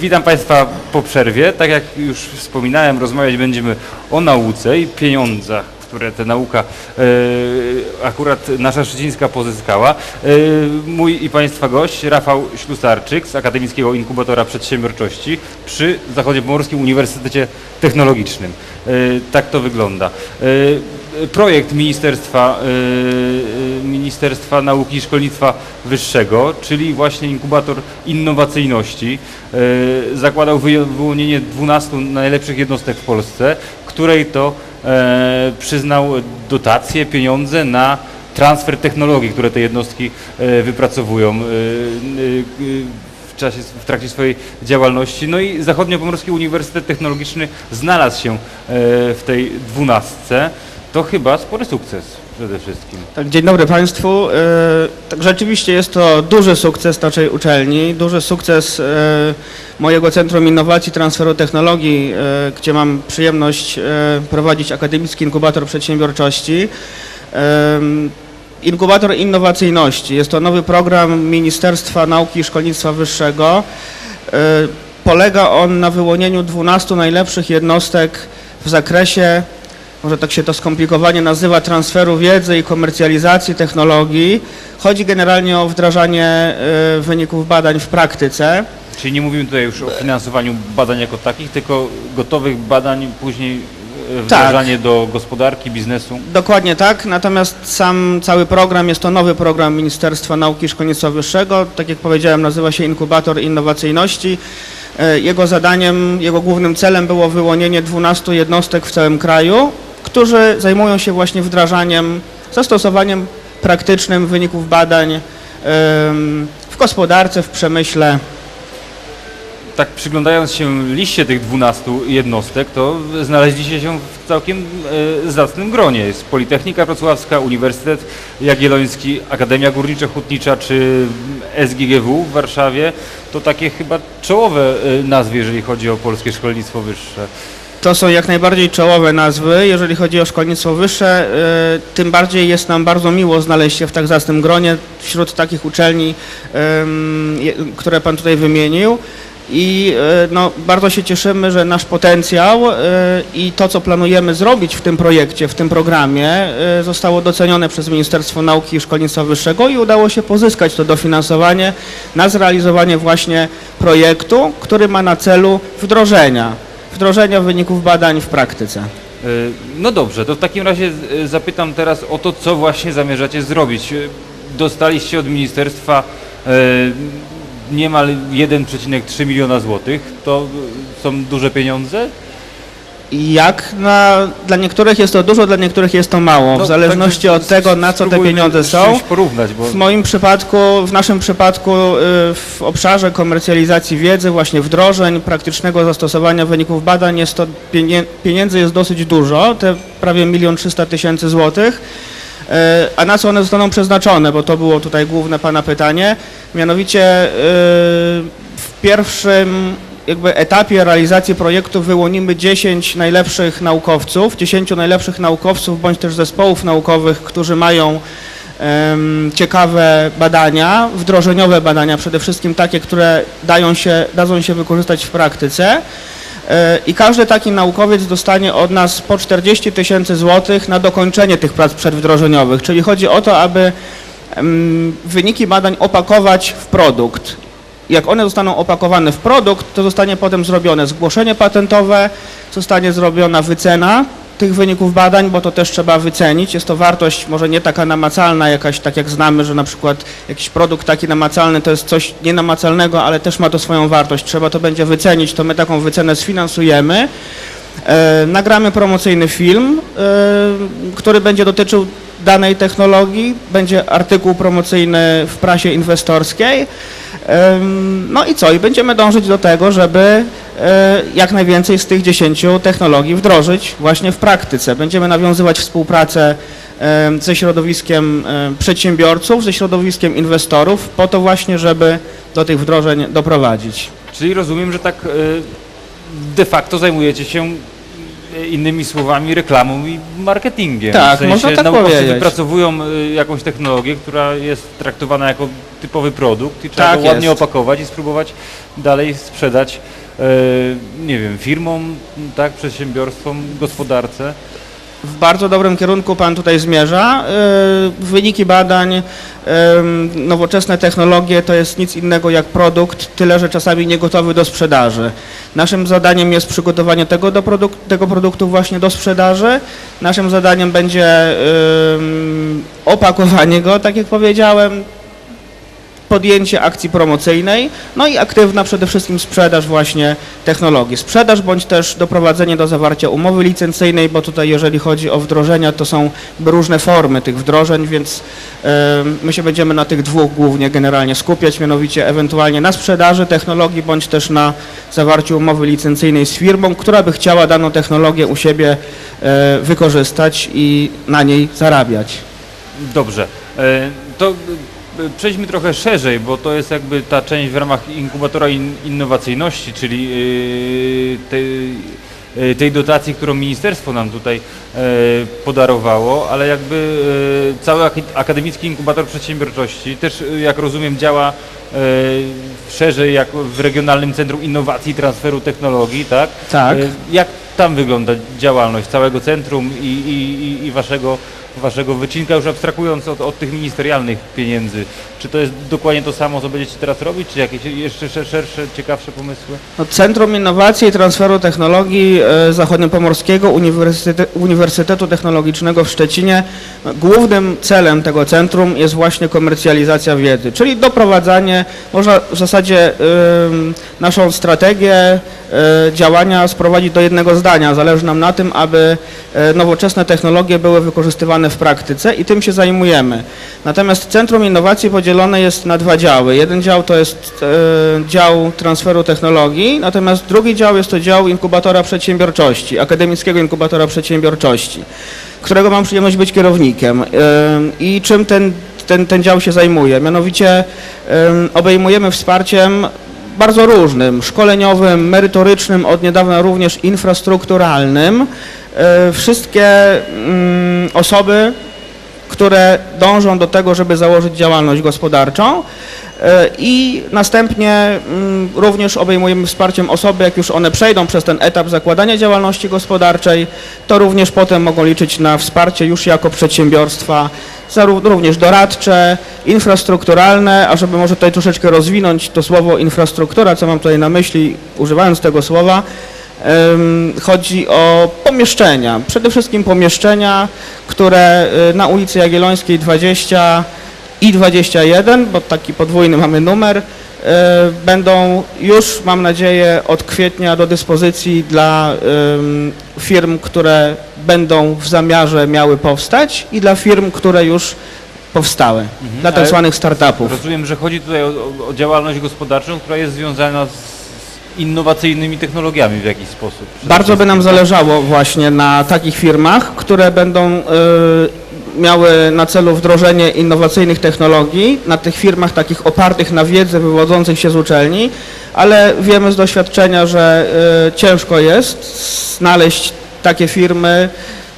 Witam Państwa po przerwie. Tak jak już wspominałem, rozmawiać będziemy o nauce i pieniądzach, które ta nauka e, akurat nasza Szczecińska pozyskała. E, Mój i Państwa gość Rafał Ślusarczyk z Akademickiego Inkubatora Przedsiębiorczości przy Zachodniopomorskim Uniwersytecie Technologicznym. E, Tak to wygląda. E, Projekt Ministerstwa, e, Ministerstwa Nauki i Szkolnictwa Wyższego, czyli właśnie inkubator innowacyjności, zakładał wyłonienie 12 najlepszych jednostek w Polsce, której to e, przyznał dotacje, pieniądze na transfer technologii, które te jednostki e, wypracowują w, czasie, w trakcie swojej działalności. No i Zachodniopomorski Uniwersytet Technologiczny znalazł się e, w tej dwunastce. To chyba spory sukces przede wszystkim. Tak, dzień dobry Państwu. E, Tak rzeczywiście jest to duży sukces naszej uczelni, duży sukces e, mojego Centrum Innowacji Transferu Technologii, e, gdzie mam przyjemność prowadzić Akademicki Inkubator Przedsiębiorczości. Inkubator Innowacyjności jest to nowy program Ministerstwa Nauki i Szkolnictwa Wyższego. Polega on na wyłonieniu 12 najlepszych jednostek w zakresie może tak się to skomplikowanie nazywa, transferu wiedzy i komercjalizacji technologii. Chodzi generalnie o wdrażanie e, wyników badań w praktyce. Czyli nie mówimy tutaj już o finansowaniu badań jako takich, tylko gotowych badań, później e, wdrażanie do gospodarki, biznesu. Dokładnie tak, natomiast sam cały program jest to nowy program Ministerstwa Nauki i Szkolnictwa Wyższego. Tak jak powiedziałem, nazywa się Inkubator Innowacyjności. E, Jego zadaniem, jego głównym celem było wyłonienie 12 jednostek w całym kraju, którzy zajmują się właśnie wdrażaniem, zastosowaniem praktycznym wyników badań w gospodarce, w przemyśle. Tak przyglądając się liście tych 12 jednostek, to znaleźliście się w całkiem e, zacnym gronie. Jest Politechnika Wrocławska, Uniwersytet Jagielloński, Akademia Górniczo-Hutnicza czy SGGW w Warszawie. To takie chyba czołowe e, nazwy, jeżeli chodzi o polskie szkolnictwo wyższe. To są jak najbardziej czołowe nazwy, jeżeli chodzi o szkolnictwo wyższe. y, Tym bardziej jest nam bardzo miło znaleźć się w tak zacnym gronie wśród takich uczelni, które Pan tutaj wymienił. I y, no, bardzo się cieszymy, że nasz potencjał y, i to, co planujemy zrobić w tym projekcie, w tym programie, zostało docenione przez Ministerstwo Nauki i Szkolnictwa Wyższego i udało się pozyskać to dofinansowanie na zrealizowanie właśnie projektu, który ma na celu wdrożenia wdrożenia wyników badań w praktyce. E, No dobrze, to w takim razie e, zapytam teraz o to, co właśnie zamierzacie zrobić. E, Dostaliście od ministerstwa niemal 1,3 miliona złotych. To są duże pieniądze? Jak na, dla niektórych jest to dużo, dla niektórych jest to mało, No, w zależności także od tego, na co te pieniądze są. porównać, bo W moim przypadku, w naszym przypadku y, w obszarze komercjalizacji wiedzy, właśnie wdrożeń, praktycznego zastosowania wyników badań jest to pieniędzy jest dosyć dużo, te prawie milion trzysta tysięcy złotych. Y, A na co one zostaną przeznaczone, bo to było tutaj główne Pana pytanie. Mianowicie y, w pierwszym jakby etapie realizacji projektu wyłonimy 10 najlepszych naukowców, 10 najlepszych naukowców bądź też zespołów naukowych, którzy mają em, ciekawe badania, wdrożeniowe badania, przede wszystkim takie, które dają się, dadzą się wykorzystać w praktyce. E, I każdy taki naukowiec dostanie od nas po 40 tysięcy złotych na dokończenie tych prac przedwdrożeniowych. Czyli chodzi o to, aby wyniki badań opakować w produkt. Jak one zostaną opakowane w produkt, to zostanie potem zrobione zgłoszenie patentowe, zostanie zrobiona wycena tych wyników badań, bo to też trzeba wycenić. Jest to wartość może nie taka namacalna, jakaś tak jak znamy, że na przykład jakiś produkt taki namacalny to jest coś nienamacalnego, ale też ma to swoją wartość. Trzeba to będzie wycenić, to my taką wycenę sfinansujemy. E, nagramy promocyjny film, e, który będzie dotyczył danej technologii, będzie artykuł promocyjny w prasie inwestorskiej. No i co? I będziemy dążyć do tego, żeby e, jak najwięcej z tych 10 technologii wdrożyć właśnie w praktyce. Będziemy nawiązywać współpracę ze środowiskiem em, przedsiębiorców, ze środowiskiem inwestorów, po to właśnie, żeby do tych wdrożeń doprowadzić. Czyli rozumiem, że tak e, de facto zajmujecie się innymi słowami reklamą i marketingiem. Tak, w sensie można tak naukowcy powiedzieć. wypracowują e, jakąś technologię, która jest traktowana jako typowy produkt i trzeba Tak go ładnie jest. opakować i spróbować dalej sprzedać, e, nie wiem, firmom, tak, przedsiębiorstwom, gospodarce. W bardzo dobrym kierunku Pan tutaj zmierza. Yy, Wyniki badań, yy, nowoczesne technologie to jest nic innego jak produkt, tyle że czasami nie gotowy do sprzedaży. Naszym zadaniem jest przygotowanie tego, do produk- tego produktu właśnie do sprzedaży. Naszym zadaniem będzie opakowanie go, tak jak powiedziałem, podjęcie akcji promocyjnej, no i aktywna przede wszystkim sprzedaż właśnie technologii. Sprzedaż bądź też doprowadzenie do zawarcia umowy licencyjnej, bo tutaj jeżeli chodzi o wdrożenia, to są różne formy tych wdrożeń, więc my się będziemy na tych dwóch głównie generalnie skupiać, mianowicie ewentualnie na sprzedaży technologii bądź też na zawarciu umowy licencyjnej z firmą, która by chciała daną technologię u siebie e, wykorzystać i na niej zarabiać. Dobrze. E, To przejdźmy trochę szerzej, bo to jest jakby ta część w ramach inkubatora in, innowacyjności, czyli e, tej, e, tej dotacji, którą ministerstwo nam tutaj e, podarowało, ale jakby e, cały akademicki inkubator przedsiębiorczości też, e, jak rozumiem, działa e, szerzej jak w Regionalnym Centrum Innowacji i Transferu Technologii, tak? Tak. E, Jak tam wygląda działalność całego centrum i, i- i waszego, waszego wycinka, już abstrahując od, od tych ministerialnych pieniędzy? Czy to jest dokładnie to samo, co będziecie teraz robić, czy jakieś jeszcze sze- szersze, ciekawsze pomysły? No, Centrum Innowacji i Transferu Technologii e, Zachodniopomorskiego Uniwersyte- Uniwersytetu Technologicznego w Szczecinie. Głównym celem tego centrum jest właśnie komercjalizacja wiedzy, czyli doprowadzanie, można w zasadzie ym, naszą strategię działania sprowadzić do jednego zdania. Zależy nam na tym, aby e, nowoczesne technologie były wykorzystywane w praktyce i tym się zajmujemy. Natomiast Centrum Innowacji podzielone jest na dwa działy. Jeden dział to jest e, dział transferu technologii, natomiast drugi dział jest to dział inkubatora przedsiębiorczości, akademickiego inkubatora przedsiębiorczości, którego mam przyjemność być kierownikiem. E, I czym ten, ten, ten dział się zajmuje? Mianowicie e, obejmujemy wsparciem bardzo różnym, szkoleniowym, merytorycznym, od niedawna również infrastrukturalnym. E, Wszystkie mm, osoby, które dążą do tego, żeby założyć działalność gospodarczą. E, i następnie mm, również obejmujemy wsparciem osoby, jak już one przejdą przez ten etap zakładania działalności gospodarczej, to również potem mogą liczyć na wsparcie już jako przedsiębiorstwa, również doradcze, infrastrukturalne, a żeby może tutaj troszeczkę rozwinąć to słowo infrastruktura, co mam tutaj na myśli, używając tego słowa, Chodzi o pomieszczenia, przede wszystkim pomieszczenia, które y, na ulicy Jagiellońskiej 20 i 21, bo taki podwójny mamy numer, y, będą już, mam nadzieję, od kwietnia do dyspozycji dla firm, które będą w zamiarze miały powstać i dla firm, które już powstały, dla tak zwanych startupów. Rozumiem, że chodzi tutaj o, o, działalność gospodarczą, która jest związana z innowacyjnymi technologiami w jakiś sposób. Bardzo by nam wszystkim. zależało właśnie na takich firmach, które będą y, miały na celu wdrożenie innowacyjnych technologii, na tych firmach takich opartych na wiedzy wywodzących się z uczelni, ale wiemy z doświadczenia, że y, ciężko jest znaleźć takie firmy,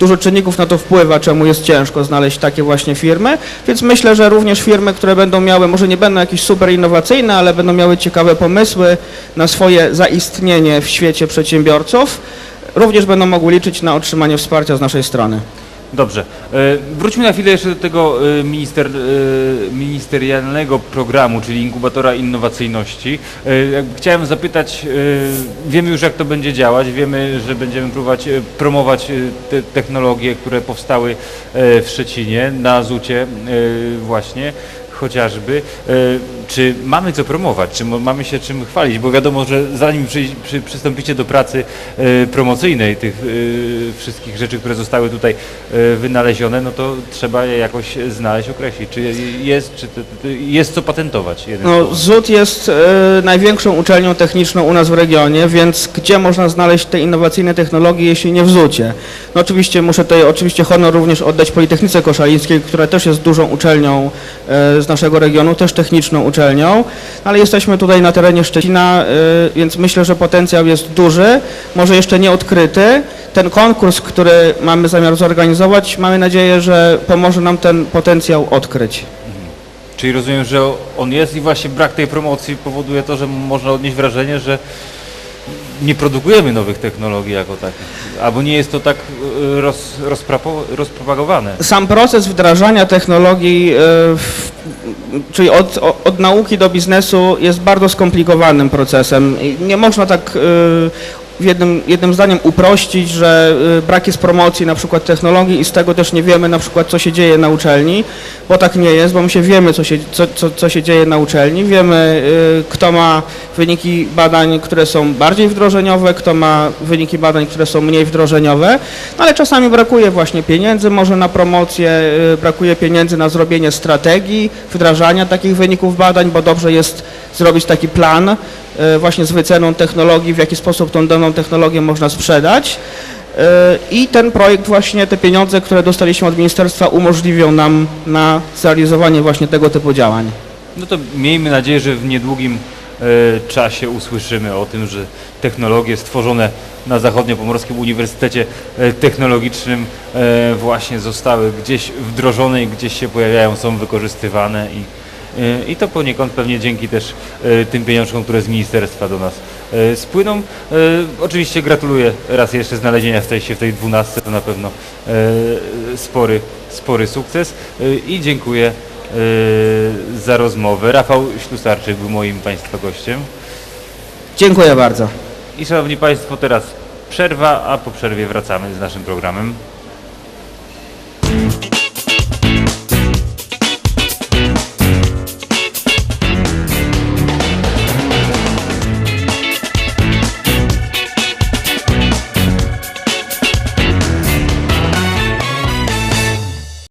Dużo czynników na to wpływa, czemu jest ciężko znaleźć takie właśnie firmy, więc myślę, że również firmy, które będą miały, może nie będą jakieś super innowacyjne, ale będą miały ciekawe pomysły na swoje zaistnienie w świecie przedsiębiorców, również będą mogły liczyć na otrzymanie wsparcia z naszej strony. Dobrze. E, Wróćmy na chwilę jeszcze do tego e, minister, e, ministerialnego programu, czyli inkubatora innowacyjności. Chciałem zapytać, wiemy już jak to będzie działać, wiemy, że będziemy próbować promować te technologie, które powstały w Szczecinie, na Zucie e, właśnie chociażby. E, Czy mamy co promować? Czy mamy się czym chwalić? Bo wiadomo, że zanim przy, przy, przystąpicie do pracy e, promocyjnej tych e, wszystkich rzeczy, które zostały tutaj wynalezione, no to trzeba je jakoś znaleźć, określić. Czy jest, czy jest co patentować? No. ZUT jest największą uczelnią techniczną u nas w regionie, więc gdzie można znaleźć te innowacyjne technologie, jeśli nie w ZUTie? No oczywiście muszę tutaj oczywiście honor również oddać Politechnice Koszalińskiej, która też jest dużą uczelnią e, naszego regionu, też techniczną uczelnią, ale jesteśmy tutaj na terenie Szczecina, e, więc myślę, że potencjał jest duży, może jeszcze nie odkryty. Ten konkurs, który mamy zamiar zorganizować, mamy nadzieję, że pomoże nam ten potencjał odkryć. Czyli rozumiem, że on jest i właśnie brak tej promocji powoduje to, że można odnieść wrażenie, że nie produkujemy nowych technologii jako takich, albo nie jest to tak e, roz, rozpropagowane. Sam proces wdrażania technologii, e, czyli od, od nauki do biznesu jest bardzo skomplikowanym procesem. Nie można tak e, w jednym, jednym zdaniem uprościć, że e, brak jest promocji na przykład technologii i z tego też nie wiemy na przykład co się dzieje na uczelni, bo tak nie jest, bo my się wiemy co się, co, co, co się dzieje na uczelni, wiemy e, kto ma wyniki badań, które są bardziej wdrożeniowe, kto ma wyniki badań, które są mniej wdrożeniowe, no ale czasami brakuje właśnie pieniędzy może na promocję, y, brakuje pieniędzy na zrobienie strategii wdrażania takich wyników badań, bo dobrze jest zrobić taki plan y, właśnie z wyceną technologii, w jaki sposób tą daną technologię można sprzedać. Y, I ten projekt właśnie, te pieniądze, które dostaliśmy od ministerstwa umożliwią nam na zrealizowanie właśnie tego typu działań. No to miejmy nadzieję, że w niedługim e, czasie usłyszymy o tym, że technologie stworzone na Zachodniopomorskim Uniwersytecie e, Technologicznym e, właśnie zostały gdzieś wdrożone i gdzieś się pojawiają, są wykorzystywane i, e, i to poniekąd pewnie dzięki też e, tym pieniążkom, które z ministerstwa do nas e, spłyną. E, Oczywiście gratuluję raz jeszcze znalezienia w się w tej dwunastce, to na pewno e, spory, spory sukces e, i dziękuję za rozmowę. Rafał Ślusarczyk był moim Państwa gościem. Dziękuję bardzo. I Szanowni Państwo, teraz przerwa, a po przerwie wracamy z naszym programem.